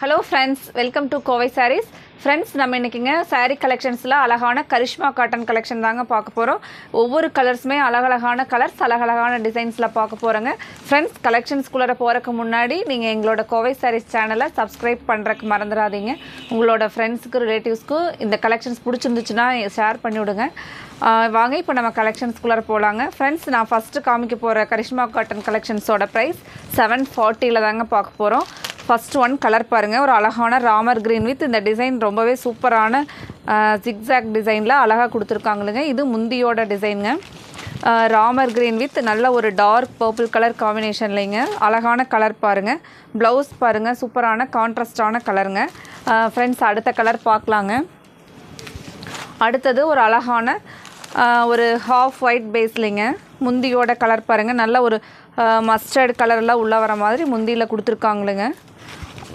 Hello friends welcome to Kovai saris friends நம்ம இன்றைக்கிங்க சாரீ கலெக்ஷன்ஸில் அழகான கரிஷ்மா காட்டன் கலெக்ஷன் தாங்க பார்க்க போகிறோம் ஒவ்வொரு கலர்ஸுமே அழகழகான கலர்ஸ் அழகழகான டிசைன்ஸில் பார்க்க போகிறோங்க ஃப்ரெண்ட்ஸ் கலெக்ஷன்ஸ்குள்ளே போகிறதுக்கு முன்னாடி நீங்கள் எங்களோட கோவை சாரீஸ் சேனலை சப்ஸ்கிரைப் பண்ணுறக்கு மறந்துடாதீங்க. உங்களோட ஃப்ரெண்ட்ஸுக்கு ரிலேட்டிவ்ஸ்க்கும் இந்த கலெக்ஷன்ஸ் பிடிச்சிருந்துச்சுன்னா ஷேர் பண்ணிவிடுங்க. வாங்க இப்போ நம்ம கலெக்ஷன்ஸ்குள்ளே போகலாங்க ஃப்ரெண்ட்ஸ் நான் ஃபஸ்ட்டு காமிக்க போகிற கரிஷ்மா காட்டன் கலெக்ஷன்ஸோட ப்ரைஸ் செவன் ஃபார்ட்டியில் தாங்க பார்க்க போகிறோம் ஃபஸ்ட் ஒன் கலர் பாருங்கள் ஒரு அழகான ராமர் க்ரீன் வித் இந்த டிசைன் ரொம்பவே சூப்பரான ஜிக்ஸாக் டிசைனில் அழகாக கொடுத்துருக்காங்களுங்க இது முந்தியோட டிசைனுங்க ராமர் க்ரீன் வித் நல்ல ஒரு டார்க் பர்பிள் கலர் காம்பினேஷன்லைங்க அழகான கலர் பாருங்கள் ப்ளவுஸ் பாருங்கள் சூப்பரான கான்ட்ராஸ்டான கலருங்க ஃப்ரெண்ட்ஸ் அடுத்த கலர் பார்க்கலாங்க. அடுத்தது ஒரு அழகான ஒரு ஹாஃப் ஒயிட் பேஸ்லிங்க முந்தியோட கலர் பாருங்கள் நல்ல ஒரு மஸ்டர்ட் கலர்லாம் உள்ளே வர மாதிரி முந்தியில் கொடுத்துருக்காங்களுங்க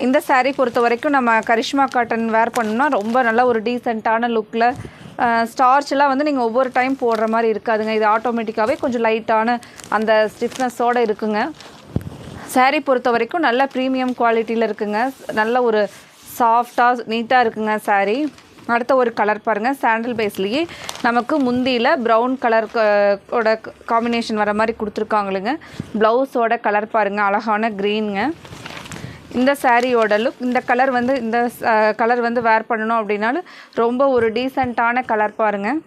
இந்த சாரீ பொறுத்த வரைக்கும் நம்ம கரிஷ்மா காட்டன் வேர் பண்ணோம்னா ரொம்ப நல்ல ஒரு டீசெண்டான லுக்கில் ஸ்டார்ச்லாம் வந்து நீங்கள் ஒவ்வொரு டைம் போடுற மாதிரி இருக்காதுங்க. இது ஆட்டோமேட்டிக்காகவே கொஞ்சம் லைட்டான அந்த ஸ்டிஃப்னஸோடு இருக்குங்க. சாரீ பொறுத்த வரைக்கும் நல்ல ப்ரீமியம் குவாலிட்டியில் இருக்குங்க. நல்ல ஒரு சாஃப்டாக நீட்டாக இருக்குங்க சாரீ அடுத்த ஒரு கலர் பாருங்கள் சாண்டில் பேஸ்லேயே நமக்கு முந்தியில் ப்ரௌன் கலர் ஓட காம்பினேஷன் வர மாதிரி கொடுத்துருக்காங்களுங்க. ப்ளவுஸோட கலர் பாருங்கள் அழகான க்ரீனுங்க இந்த சாரியோட லுக் இந்த கலர் வந்து இந்த கலர் வந்து வேர் பண்ணணும் அப்படின்னாலும் ரொம்ப ஒரு டீசெண்டான கலர் பாருங்கள்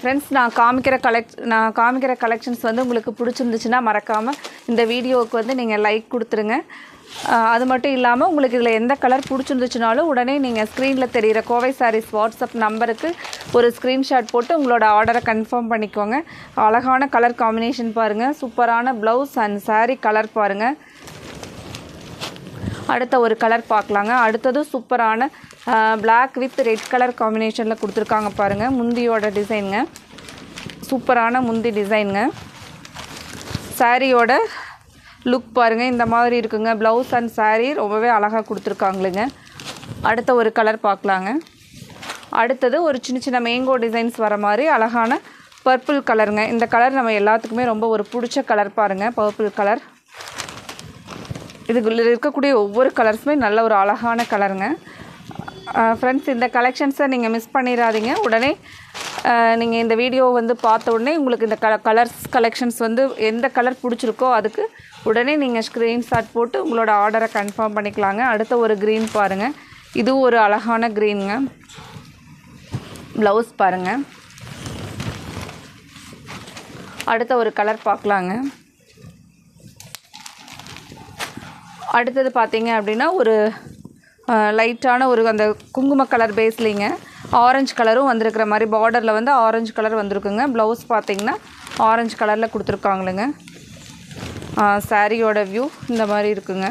ஃப்ரெண்ட்ஸ் நான் காமிக்கிற கலெக்ட் நான் காமிக்கிற கலெக்ஷன்ஸ் வந்து உங்களுக்கு பிடிச்சிருந்துச்சுன்னா மறக்காமல் இந்த வீடியோவுக்கு வந்து நீங்கள் லைக் கொடுத்துருங்க. அது மட்டும் இல்லாமல் உங்களுக்கு இதில் எந்த கலர் பிடிச்சிருந்துச்சுனாலும் உடனே நீங்கள் ஸ்க்ரீனில் தெரிகிற கோவை சாரீஸ் வாட்ஸ்அப் நம்பருக்கு ஒரு ஸ்க்ரீன்ஷாட் போட்டு உங்களோட ஆர்டரை கன்ஃபார்ம் பண்ணிக்கோங்க. அழகான கலர் காம்பினேஷன் பாருங்கள் சூப்பரான ப்ளவுஸ் அண்ட் சாரீ கலர் பாருங்கள் அடுத்த ஒரு கலர் பார்க்கலாங்க. அடுத்தது சூப்பரான பிளாக் வித் ரெட் கலர் காம்பினேஷனில் கொடுத்துருக்காங்க பாருங்கள் முந்தியோட டிசைனுங்க சூப்பரான முந்தி டிசைனுங்க சாரியோட லுக் பாருங்கள் இந்த மாதிரி இருக்குங்க. ப்ளவுஸ் அண்ட் சாரீ ரொம்பவே அழகாக கொடுத்துருக்காங்களுங்க. அடுத்த ஒரு கலர் பார்க்கலாங்க. அடுத்தது ஒரு சின்ன சின்ன மேங்கோ டிசைன்ஸ் வர மாதிரி அழகான பர்பிள் கலருங்க இந்த கலர் நம்ம எல்லாத்துக்குமே ரொம்ப ஒரு பிடிச்ச கலர் பாருங்கள் பர்பிள் கலர் இதுக்குள்ள இருக்கக்கூடிய ஒவ்வொரு கலர்ஸுமே நல்ல ஒரு அழகான கலருங்க ஃப்ரெண்ட்ஸ் இந்த கலெக்ஷன்ஸை நீங்கள் மிஸ் பண்ணிடாதீங்க உடனே நீங்கள் இந்த வீடியோ வந்து பார்த்த உடனே உங்களுக்கு இந்த கல கலர்ஸ் கலெக்ஷன்ஸ் வந்து எந்த கலர் பிடிச்சிருக்கோ அதுக்கு உடனே நீங்கள் ஸ்க்ரீன்ஷாட் போட்டு உங்களோட ஆர்டரை கன்ஃபார்ம் பண்ணிக்கலாங்க. அடுத்த ஒரு க்ரீன் பாருங்கள் இதுவும் ஒரு அழகான க்ரீனுங்க ப்ளவுஸ் பாருங்கள் அடுத்த ஒரு கலர் பார்க்கலாங்க. அடுத்தது பார்த்தீங்க அப்படின்னா ஒரு லைட்டான ஒரு அந்த குங்கும கலர் பேஸ்லிங்க ஆரஞ்சு கலரும் வந்திருக்கிற மாதிரி பார்டரில் வந்து ஆரஞ்சு கலர் வந்திருக்குங்க. ப்ளவுஸ் பார்த்தீங்கன்னா ஆரஞ்சு கலரில் கொடுத்துருக்காங்களுங்க சாரியோட வியூ இந்த மாதிரி இருக்குங்க.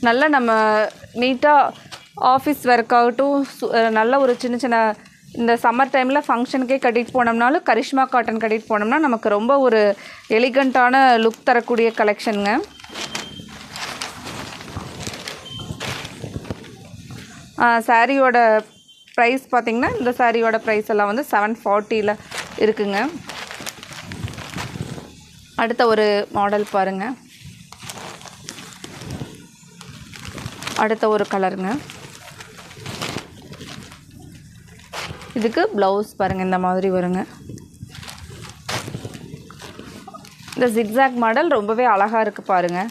நல்லா நம்ம நீட்டாக ஆஃபீஸ் ஒர்க் ஆகட்டும் சு- நல்ல ஒரு சின்ன சின்ன இந்த சம்மர் டைமில் ஃபங்க்ஷனுக்கே கட்டிட்டு போனோம்னாலும் கரிஷ்மா காட்டன் கட்டிட்டு போனோம்னா நமக்கு ரொம்ப ஒரு எலிகண்ட்டான லுக் தரக்கூடிய கலெக்ஷனுங்க சாரியோட ப்ரைஸ் பார்த்திங்கன்னா இந்த சாரியோட ப்ரைஸ் எல்லாம் வந்து செவன் ஃபார்ட்டியில் இருக்குங்க. அடுத்த ஒரு மாடல் பாருங்கள் அடுத்த ஒரு கலருங்க இதுக்கு ப்ளவுஸ் பாருங்கள் இந்த மாதிரி வருங்க. இந்த ஜிக்ஸாக் மாடல் ரொம்பவே அழகாக இருக்குது பாருங்கள்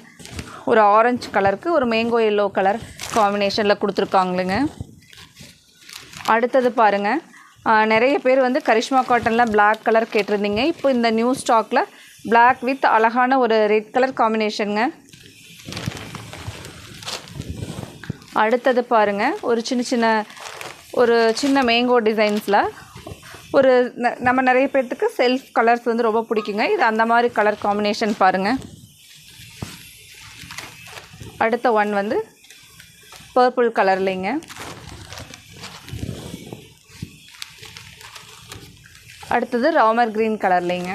ஒரு ஆரஞ்சு கலருக்கு ஒரு மேங்கோ எல்லோ கலர் காம்பினேஷனில் கொடுத்துருக்காங்களுங்க அடுத்தது பாருங்கள் நிறைய பேர் வந்து கரிஷ்மா காட்டனில் பிளாக் கலர் கேட்டிருந்தீங்க. இப்போ இந்த நியூ ஸ்டாக்கில் பிளாக் வித் அழகான ஒரு ரெட் கலர் காம்பினேஷனுங்க அடுத்தது பாருங்கள் ஒரு சின்ன சின்ன ஒரு சின்ன மேங்கோ டிசைன்ஸில் ஒரு ந- நம்ம நிறைய பேர்த்துக்கு செல்ஃப் கலர்ஸ் வந்து ரொம்ப பிடிக்குங்க. இது அந்த மாதிரி கலர் காம்பினேஷன் பாருங்கள் அடுத்த ஒன் வந்து பர்பிள் கலர்லைங்க அடுத்தது ராமர் க்ரீன் கலர்லைங்க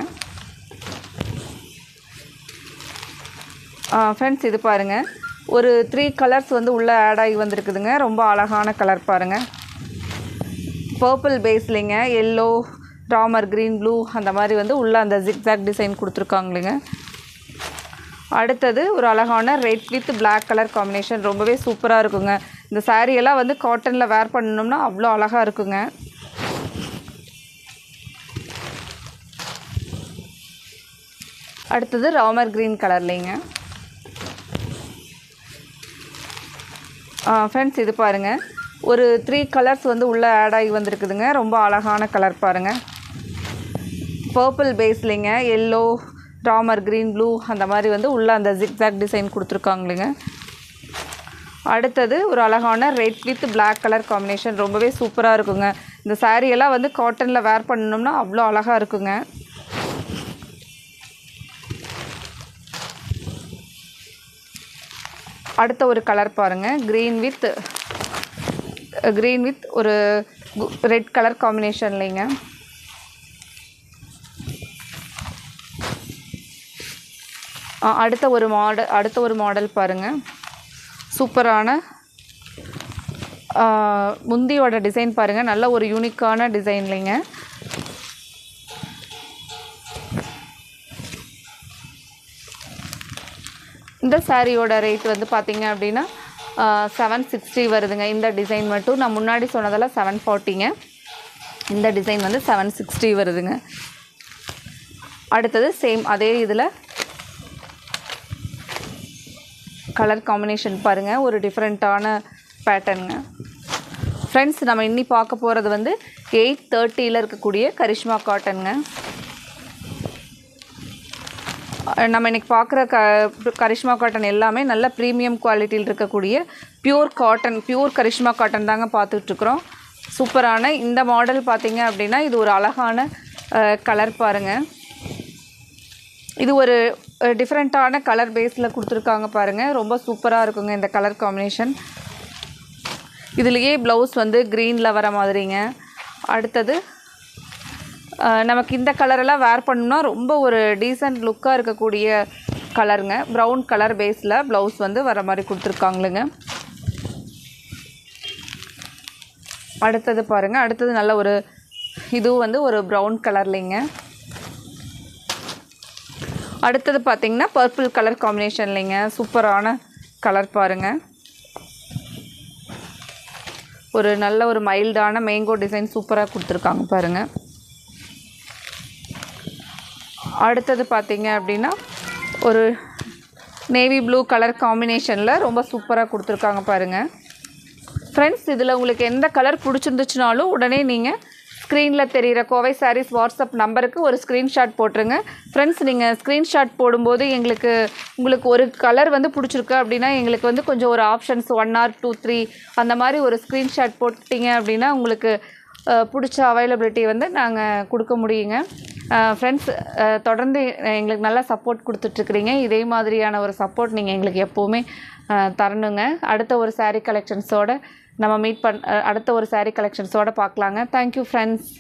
ஃப்ரெண்ட்ஸ் இது பாருங்கள் ஒரு த்ரீ கலர்ஸ் வந்து உள்ளே ஆட் ஆகி வந்திருக்குதுங்க. ரொம்ப அழகான கலர் பாருங்கள் பர்பிள் பேஸ்லிங்க எல்லோ ராமர் க்ரீன் ப்ளூ அந்த மாதிரி வந்து உள்ளே அந்த ஜிக்ஸாக் டிசைன் கொடுத்துருக்காங்களுங்க. அடுத்தது ஒரு அழகான red with black colour combination ரொம்பவே சூப்பராக இருக்குங்க. இந்த சாரியெல்லாம் வந்து காட்டனில் வேர் பண்ணணும்னா அவ்வளோ அழகாக இருக்குங்க. அடுத்தது ராமர் க்ரீன் கலர்லேங்க ஃப்ரெண்ட்ஸ் இது பாருங்கள் ஒரு த்ரீ கலர்ஸ் வந்து உள்ளே ஆட் ஆகி வந்திருக்குதுங்க. ரொம்ப அழகான கலர் பாருங்கள் பர்பிள் பேஸ்லிங்க எல்லோ ராமர் க்ரீன் ப்ளூ அந்த மாதிரி வந்து உள்ளே அந்த ஜிக்ஸாக் டிசைன் கொடுத்துருக்காங்களுங்க அடுத்தது ஒரு அழகான red with black colour combination ரொம்பவே சூப்பராக இருக்குங்க. இந்த சாரியெல்லாம் எல்லாம் வந்து காட்டனில் வேர் பண்ணணும்னா அவ்வளோ அழகாக இருக்குங்க. அடுத்த ஒரு கலர் பாருங்கள் க்ரீன் வித் க்ரீன் வித் ஒரு ரெட் கலர் காம்பினேஷன்லைங்க அடுத்த ஒரு மாடல் அடுத்த ஒரு மாடல் பாருங்கள் சூப்பரான முந்தியோட டிசைன் பாருங்கள் நல்ல ஒரு யூனிக்கான டிசைன்லைங்க இந்த சாரியோட ரேட் வந்து பார்த்தீங்க அப்படின்னா செவன் சிக்ஸ்டி வருதுங்க. இந்த டிசைன் மட்டும். நான் முன்னாடி சொன்னதெல்லாம் செவன் ஃபார்ட்டிங்க இந்த டிசைன் வந்து செவன் சிக்ஸ்டி வருதுங்க. அடுத்தது சேம் அதே இதில் கலர் காம்பினேஷன் பாருங்கள் ஒரு டிஃப்ரெண்ட்டான பேட்டர்னுங்க ஃப்ரெண்ட்ஸ் நம்ம இன்னி பார்க்க போகிறது வந்து எயிட் தேர்ட்டியில் இருக்கக்கூடிய கரிஷ்மா காட்டனுங்க நம்ம இன்றைக்கி பார்க்குற க கரிஷ்மா காட்டன் எல்லாமே நல்ல ப்ரீமியம் குவாலிட்டியில் இருக்கக்கூடிய pure cotton pure Karishma cotton தாங்க பார்த்துட்ருக்குறோம். சூப்பரான இந்த மாடல் பார்த்திங்க அப்படின்னா இது ஒரு அழகான கலர் பாருங்கள் இது ஒரு டிஃப்ரெண்ட்டான கலர் பேஸில் கொடுத்துருக்காங்க பாருங்கள் ரொம்ப சூப்பராக இருக்குங்க இந்த கலர் காம்பினேஷன் இதுலேயே ப்ளவுஸ் வந்து க்ரீனில் வர மாதிரிங்க. அடுத்தது நமக்கு இந்த கலரெல்லாம் வேர் பண்ணோம்னா ரொம்ப ஒரு டீசெண்ட் லுக்காக இருக்கக்கூடிய கலருங்க ப்ரௌன் கலர் பேஸில் ப்ளவுஸ் வந்து வர மாதிரி கொடுத்துருக்காங்களுங்க. அடுத்தது பாருங்கள் அடுத்தது நல்ல ஒரு இதுவும் வந்து ஒரு ப்ரௌன் கலர்லிங்க அடுத்தது பார்த்திங்கன்னா பர்பிள் கலர் காம்பினேஷன்லிங்க சூப்பரான கலர் பாருங்கள் ஒரு நல்ல ஒரு மைல்டான மேங்கோ டிசைன் சூப்பராக கொடுத்துருக்காங்க பாருங்கள் அடுத்தது பார்த்தீங்க அப்படின்னா ஒரு நேவி ப்ளூ கலர் காம்பினேஷனில் ரொம்ப சூப்பராக கொடுத்துருக்காங்க பாருங்கள் ஃப்ரெண்ட்ஸ் இதில் உங்களுக்கு எந்த கலர் பிடிச்சிருந்துச்சுனாலும் உடனே நீங்கள் ஸ்க்ரீனில் தெரிகிற கோவை சாரீஸ் வாட்ஸ்அப் நம்பருக்கு ஒரு ஸ்க்ரீன்ஷாட் போட்டுருங்க. ஃப்ரெண்ட்ஸ் நீங்கள் ஸ்க்ரீன்ஷாட் போடும்போது எங்களுக்கு உங்களுக்கு ஒரு கலர் வந்து பிடிச்சிருக்கு அப்படின்னா எங்களுக்கு வந்து கொஞ்சம் ஒரு options one or two three அந்த மாதிரி ஒரு ஸ்க்ரீன்ஷாட் போட்டிங்க அப்படின்னா உங்களுக்கு பிடிச்ச அவைலபிலிட்டி வந்து நாங்கள் கொடுக்க முடியுங்க. ஃப்ரெண்ட்ஸ் தொடர்ந்து எங்களுக்கு நல்லா சப்போர்ட் கொடுத்துட்ருக்குறீங்க. இதே மாதிரியான ஒரு சப்போர்ட் நீங்கள் எங்களுக்கு எப்போவுமே தரணுங்க. அடுத்த ஒரு சாரீ கலெக்ஷன்ஸோட நம்ம மீட் பண் அடுத்த ஒரு சாரீ கலெக்ஷன்ஸோடு பார்க்கலாங்க. Thank you friends